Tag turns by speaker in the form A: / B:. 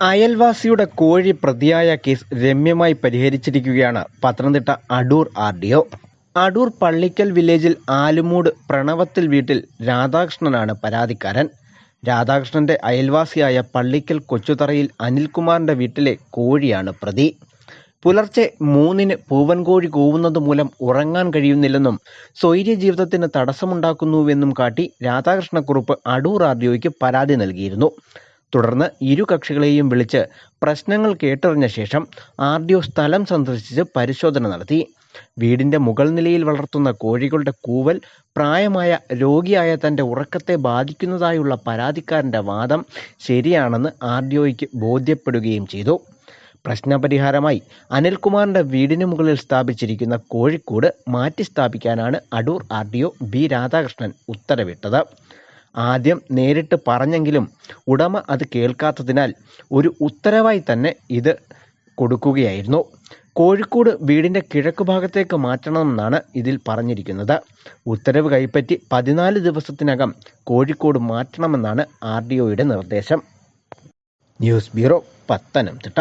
A: അയൽവാസിയുടെ കോഴി പ്രതിയായ കേസ് രമ്യമായി പരിഹരിച്ചിരിക്കുകയാണ്. Pathanamthitta Adoor R D O. Adoor Pallickal വില്ലേജിൽ ആലുമൂട് പ്രണവത്തിൽ വീട്ടിൽ രാധാകൃഷ്ണനാണ് പരാതിക്കാരൻ. രാധാകൃഷ്ണന്റെ അയൽവാസിയായ പള്ളിക്കൽ കൊച്ചുതറയിൽ അനിൽകുമാറിന്റെ വീട്ടിലെ കോഴിയാണ് പ്രതി. പുലർച്ചെ മൂന്നിന് പൂവൻകോഴി കൂവുന്നത് മൂലം ഉറങ്ങാൻ കഴിയുന്നില്ലെന്നും സ്വൈര്യ ജീവിതത്തിന് തടസ്സമുണ്ടാക്കുന്നുവെന്നും കാട്ടി രാധാകൃഷ്ണക്കുറുപ്പ് അടൂർ ആർ ഡി പരാതി നൽകിയിരുന്നു. തുടർന്ന് ഇരു കക്ഷികളെയും വിളിച്ച് പ്രശ്നങ്ങൾ കേട്ടറിഞ്ഞ ശേഷം ആർ ഡി ഒ സ്ഥലം സന്ദർശിച്ച് പരിശോധന നടത്തി. വീടിന്റെ മുകൾ നിലയിൽ വളർത്തുന്ന കോഴികളുടെ കൂവൽ പ്രായമായ രോഗിയായ തന്റെ ഉറക്കത്തെ ബാധിക്കുന്നതായുള്ള പരാതിക്കാരന്റെ വാദം ശരിയാണെന്ന് ആർ ഡി ഒയ്ക്ക് ബോധ്യപ്പെടുകയും ചെയ്തു. പ്രശ്നപരിഹാരമായി അനിൽകുമാറിന്റെ വീടിന് മുകളിൽ സ്ഥാപിച്ചിരിക്കുന്ന കോഴിക്കൂട് മാറ്റി സ്ഥാപിക്കാനാണ് Adoor R D O B Radhakrishnan ഉത്തരവിട്ടത്. ആദ്യം നേരിട്ട് പറഞ്ഞെങ്കിലും ഉടമ അത് കേൾക്കാത്തതിനാൽ ഒരു ഉത്തരവായി തന്നെ ഇത് കൊടുക്കുകയായിരുന്നു. കോഴിക്കോട് വീടിന്റെ കിഴക്ക് ഭാഗത്തേക്ക് മാറ്റണമെന്നാണ് ഇതിൽ പറഞ്ഞിരിക്കുന്നത്. ഉത്തരവ് കൈപ്പറ്റി പതിനാല് ദിവസത്തിനകം കോഴിക്കോട് മാറ്റണമെന്നാണ് ആർ ഡി നിർദ്ദേശം. News bureau Pathanamthitta.